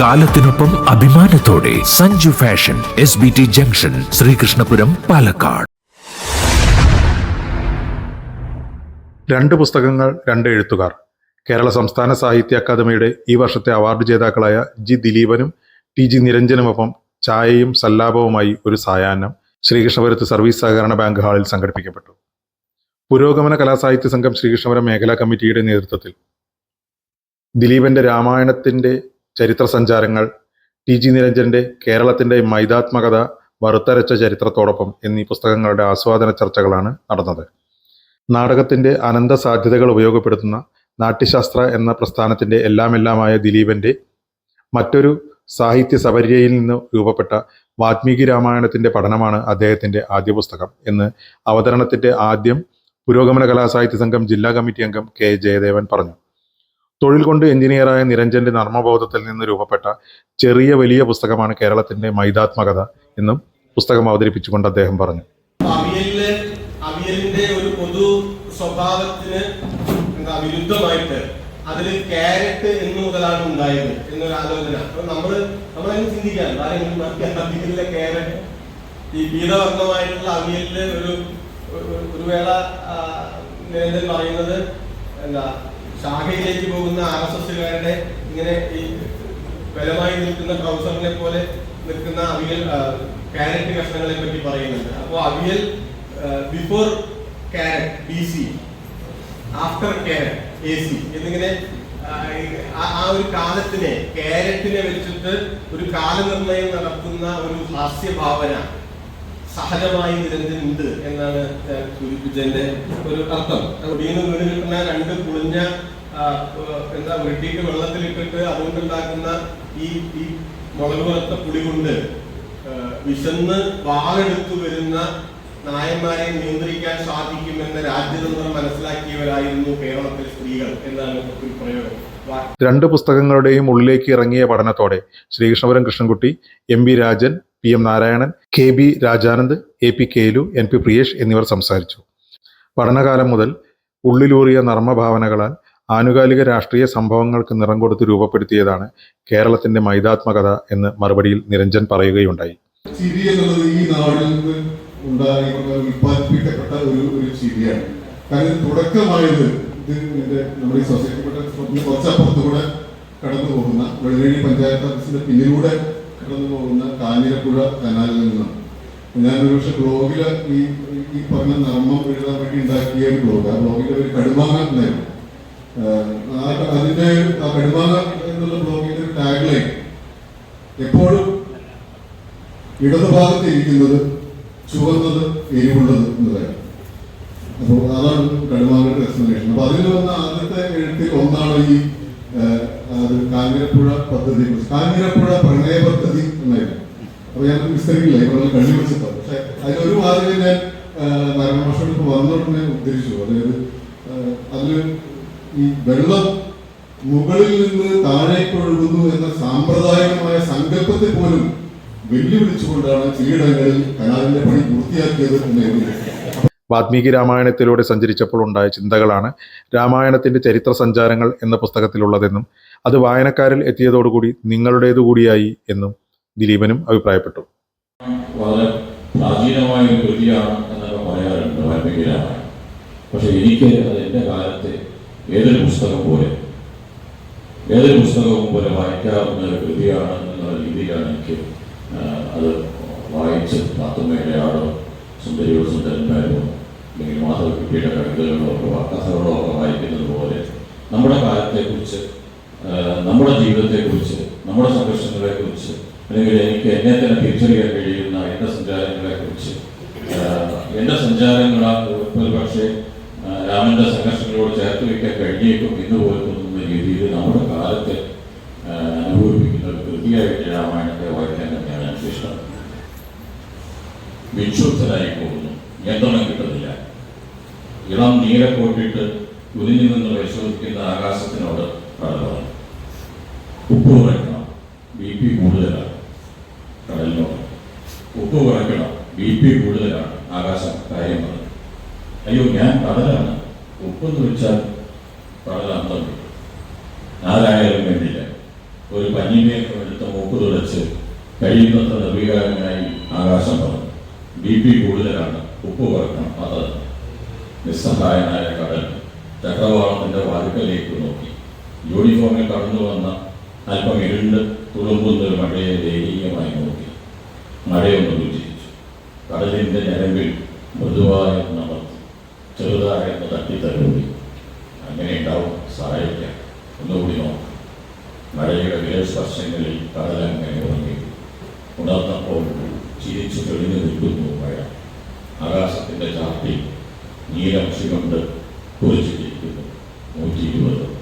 കാലത്തിനൊപ്പം അഭിമാനത്തോടെ Sanju fashion S B T junction Sreekrishnapuram Palakkad. രണ്ട് പുസ്തകങ്ങൾ രണ്ട് എഴുത്തുകാർ. കേരള സംസ്ഥാന സാഹിത്യ അക്കാദമിയുടെ ഈ വർഷത്തെ അവാർഡ് ജേതാക്കളായ ജി ദിലീപനും ടി ജി നിരഞ്ജനുമൊപ്പം ചായയും സല്ലാപവുമായി ഒരു സായാഹ്നം ശ്രീകൃഷ്ണപുരത്ത് സർവീസ് സഹകരണ ബാങ്ക് ഹാളിൽ സംഘടിപ്പിക്കപ്പെട്ടു. പുരോഗമന കലാസാഹിത്യ സംഘം ശ്രീകൃഷ്ണപുരം മേഖലാ കമ്മിറ്റിയുടെ നേതൃത്വത്തിൽ ദിലീപന്റെ രാമായണത്തിന്റെ ചരിത്ര സഞ്ചാരങ്ങൾ ടി ജി നിരഞ്ജന്റെ കേരളത്തിന്റെ മൈതാത്മകത വറുത്തരച്ച ചരിത്രത്തോടൊപ്പം എന്നീ പുസ്തകങ്ങളുടെ ആസ്വാദന ചർച്ചകളാണ് നടന്നത്. നാടകത്തിന്റെ അനന്ത സാധ്യതകൾ ഉപയോഗപ്പെടുത്തുന്ന നാട്യശാസ്ത്ര എന്ന പ്രസ്ഥാനത്തിന്റെ എല്ലാമെല്ലാമായ ദിലീപന്റെ മറ്റൊരു സാഹിത്യ സപര്യയിൽ നിന്ന് രൂപപ്പെട്ട വാത്മീകി രാമായണത്തിന്റെ പഠനമാണ് അദ്ദേഹത്തിന്റെ ആദ്യ പുസ്തകം എന്ന് അവതരണത്തിന്റെ ആദ്യം പുരോഗമന കലാസാഹിത്യ സംഘം ജില്ലാ കമ്മിറ്റി അംഗം കെ ജയദേവൻ പറഞ്ഞു. തൊഴിൽ കൊണ്ട് എഞ്ചിനീയറായ നിരഞ്ജന്റെ നർമ്മബോധത്തിൽ നിന്ന് രൂപപ്പെട്ട ചെറിയ വലിയ പുസ്തകമാണ് കേരളത്തിന്റെ മൈതാത്മകത എന്നും പുസ്തകം അവതരിപ്പിച്ചുകൊണ്ട് അദ്ദേഹം പറഞ്ഞു. അവിയലിന്റെ ഒരു പൊതു സ്വഭാവത്തിന് എന്താ വിരുദ്ധമായിട്ട് അതിൽ ക്യാരറ്റ് എന്ന് മുതലാണ് ഉണ്ടായത് എന്നൊരു ആലോചന. അപ്പൊ നമ്മൾ നമ്മളതിന് ചിന്തിക്കാൻ ആരെങ്കിലും അവിയലിലെ ക്യാരറ്റ് ഈ പീതവർണമായിട്ടുള്ള അവിയലിൽ ഒരു ഒരു- വേള നിരഞ്ജൻ പറയുന്നത് എന്താ ശാഖയിലേക്ക് പോകുന്ന ആർ എസ് എസുകാരുടെ ഇങ്ങനെ ഈ ബലമായി നിൽക്കുന്ന ട്രൗസറിനെ പോലെ നിൽക്കുന്ന അവിയൽ കാരറ്റ് കഷ്ണങ്ങളെ പറ്റി പറയുന്നുണ്ട്. അപ്പോൾ avial before carrot B C after carrot A C എന്നിങ്ങനെ ആ, ഒരു കാലത്തിനെ ക്യാരറ്റിനെ വെച്ചിട്ട് ഒരു കാലനിർണയം നടത്തുന്ന ഒരു ഹാസ്യഭാവന സഹജമായി ദുരന്തമുണ്ട് എന്നാണ് ഞാൻ സൂചിപ്പിച്ചതിന്റെ ഒരു അർത്ഥം. വീണ് വീണ് കിട്ടുന്ന രണ്ട് കുളിഞ്ഞ എന്താ വെട്ടിയിട്ട് വെള്ളത്തിലിട്ടിട്ട് അതുകൊണ്ടുണ്ടാക്കുന്ന ഈ ഈ മുളക് വറുത്ത പുളി കൊണ്ട് വിശന്ന് വാളെടുത്തു വരുന്ന നായന്മാരെ നിയന്ത്രിക്കാൻ സാധിക്കുമെന്ന രാജ്യതന്ത്രം മനസ്സിലാക്കിയവരായിരുന്നു കേരളത്തിലെ സ്ത്രീകൾ എന്നാണ് ഒരു പ്രയോഗം. രണ്ട് പുസ്തകങ്ങളുടെയും ഉള്ളിലേക്ക് ഇറങ്ങിയ പഠനത്തോടെ Sreekrishnapuram Krishnankutty M V Rajan P M Narayanan K B Rajanand A P Kelu N P Priyesh എന്നിവർ സംസാരിച്ചു. പഠനകാലം മുതൽ ഉള്ളിലൂറിയ നർമ്മഭാവനകളാൽ ആനുകാലിക രാഷ്ട്രീയ സംഭവങ്ങൾക്ക് നിറം കൊടുത്ത് രൂപപ്പെടുത്തിയതാണ് കേരളത്തിന്റെ മൈതാത്മകത എന്ന് മറുപടിയിൽ നിരഞ്ജൻ പറയുകയുണ്ടായി. ചിരി എന്നുള്ളത് ഈ നാടിൽ നിന്ന് ഉണ്ടായി ഉൽപ്പാദിപ്പിക്കപ്പെട്ട ഒരു ഒരു ചിരിയാണ്. കാരണം തുടക്കമായത് ഇത് ഇതിന്റെ നമ്മുടെ ഈ സൊസൈറ്റിപ്പെട്ട കുറച്ചപ്പുറത്ത് കൂടെ കടന്നു പോകുന്ന വെള്ളരി പഞ്ചായത്ത് ഓഫീസിന്റെ പിന്നിലൂടെ കടന്നു പോകുന്ന കാഞ്ഞിരപ്പുഴ കനാലിൽ നിന്നാണ്. ഞാൻ പക്ഷെ ബ്ലോഗിൽ ഈ ഈ പറഞ്ഞ നർമ്മം എഴുതാൻ വേണ്ടി ഉണ്ടാക്കിയ ഒരു ബ്ലോഗ്. ആ ബ്ലോഗിന്റെ ഒരു കടുമാങ്ങ എന്നായിരുന്നു ആ അതിന്റെ ആ കടുമാങ്ങ എന്നുള്ള ബ്ലോഗിന്റെ ഒരു ടാഗ് ലൈൻ എപ്പോഴും ഇടതുഭാഗത്ത് ഇരിക്കുന്നത് ചുവന്നത് എരിവുള്ളത് എന്നതായിരുന്നു അപ്പോൾ അതാണ് കടുമാങ്ങളുടെ എക്സ്പ്ലനേഷൻ അപ്പൊ അതിൽ വന്ന ആദ്യത്തെ എഴുത്തിൽ ഒന്നാണ് ഈ കാഞ്ഞിരപ്പുഴ പദ്ധതി കാഞ്ഞിരപ്പുഴ പ്രണയ പദ്ധതി അപ്പൊ ഞാൻ വിസ്തരിക്കില്ല ഇവിടെ വെച്ചിട്ടുണ്ട് പക്ഷെ അതിലൊരു വാചകം ഞാൻ ഇപ്പോൾ വന്നോടനെ ഉദ്ധരിച്ചു അതായത് അതിൽ ഈ വെള്ളം മുകളിൽ നിന്ന് താഴേക്ക് ഒഴുകുന്നു എന്ന സാമ്പ്രദായികമായ സങ്കല്പത്തെ പോലും വെല്ലുവിളിച്ചുകൊണ്ടാണ് ചിലയിടങ്ങളിൽ കനാലിന്റെ പണി പൂർത്തിയാക്കിയത് വാൽമീകി രാമായണത്തിലൂടെ സഞ്ചരിച്ചപ്പോൾ ഉണ്ടായ ചിന്തകളാണ് രാമായണത്തിന്റെ ചരിത്ര സഞ്ചാരങ്ങൾ എന്ന പുസ്തകത്തിലുള്ളതെന്നും അത് വായനക്കാരിൽ എത്തിയതോടുകൂടി നിങ്ങളുടേതു കൂടിയായി എന്നും ദിലീപനും അഭിപ്രായപ്പെട്ടു. വളരെ ഒരു കൃതിയാണ് എന്നൊക്കെ പറയാറുണ്ട് വാൽമീകി പക്ഷെ എനിക്ക് അത് എന്റെ കാലത്തെ ഏതൊരു പുസ്തകം പോലെ ഏതൊരു പുസ്തകവും പോലെ വായിക്കാവുന്ന ഒരു കൃതിയാണ് എന്നുള്ള രീതിയിലാണ് എനിക്ക് അത് വായിച്ച് പാത്തുമ്മയുടെ ആടോ സുന്ദരിയോ സുന്ദരന്മാരോ അല്ലെങ്കിൽ മാധവക്കുട്ടിയുടെ കവിതകളോ ഒക്കെ കഥകളോ ഒക്കെ വായിക്കുന്നത് പോലെ നമ്മുടെ കാലത്തെക്കുറിച്ച് നമ്മുടെ ജീവിതത്തെക്കുറിച്ച് നമ്മുടെ സംഘർഷങ്ങളെക്കുറിച്ച് അല്ലെങ്കിൽ എനിക്ക് എന്നെ തന്നെ തിരിച്ചറിയാൻ കഴിയുന്ന എന്റെ സഞ്ചാരങ്ങളെക്കുറിച്ച് കുറിച്ച് എന്റെ സഞ്ചാരങ്ങളാൽ പക്ഷേ രാമന്റെ സംഘർഷങ്ങളോട് ചേർത്ത് വയ്ക്കാൻ കഴിഞ്ഞേക്കും എന്ന് പോലെ തോന്നുന്ന രീതിയിൽ നമ്മുടെ കാലത്തെ അനുഭവിപ്പിക്കുന്ന ഒരു കൃതിയായിട്ട് രാമായണത്തെ വായിക്കാൻ തന്നെയാണ് എനിക്ക് ഇഷ്ടം. വിക്ഷുബ്ധനായി പോകുന്നു. നിയന്ത്രണം കിട്ടുന്നില്ല. ഇളം നീലക്കോട്ടിട്ട് കുതിഞ്ഞു നിന്ന് പരിശോധിക്കുന്ന ആകാശത്തിനോട് ഉപ്പ് കുറയ്ക്കണം. ബി പി കൂടുതലാണ്. കടലിനോട്. ഉപ്പ് കുറയ്ക്കണം. ബി പി കൂടുതലാണ്. ആകാശം കാര്യം പറഞ്ഞു അയ്യോ ഞാൻ കടലാണ്. ഉപ്പെന്ന് വെച്ചാൽ കടലാണ് തമ്മിൽ. ആരായാലും വേണ്ടില്ല. ഒരു പഞ്ഞിമയൊക്കെ എടുത്ത് കഴിയുന്നത്ര നിർവികാരനായി ആകാശം പറഞ്ഞു. ബി പി കൂടുതലാണ്. ഉപ്പ് കുറക്കണം അത് നിസ്സഹായനായ കടൽ. ചക്രവാളത്തിന്റെ വാതിക്കലേക്ക് നോക്കി. യൂണിഫോമിൽ കടന്നു വന്ന അല്പം ഇരുണ്ട് തുളുമ്പുന്ന ഒരു മഴയെ ദയനീയമായി നോക്കി. മഴയൊന്ന് വിജയിച്ചു കടലിന്റെ ഞരമ്പിൽ മൃദുവായ നമർത്തി ചെറുതായെന്ന് തട്ടിത്തലോടി അങ്ങനെ ഉണ്ടാവും സഹായിക്കാം. ഒന്നുകൂടി നോക്കാം. മഴയുടെ വിരസ്പർശങ്ങളിൽ കടലങ്ങനെ ഉറങ്ങി. ഉണർന്നപ്പോൾ ചിരിച്ചു തെളിഞ്ഞു നിൽക്കുന്നു മഴ. ആകാശത്തിന്റെ ചാർട്ടിൽ നീലമഷി കൊണ്ട് കുറിച്ചിട്ടിരിക്കുന്നു നൂറ്റി ഇരുപത്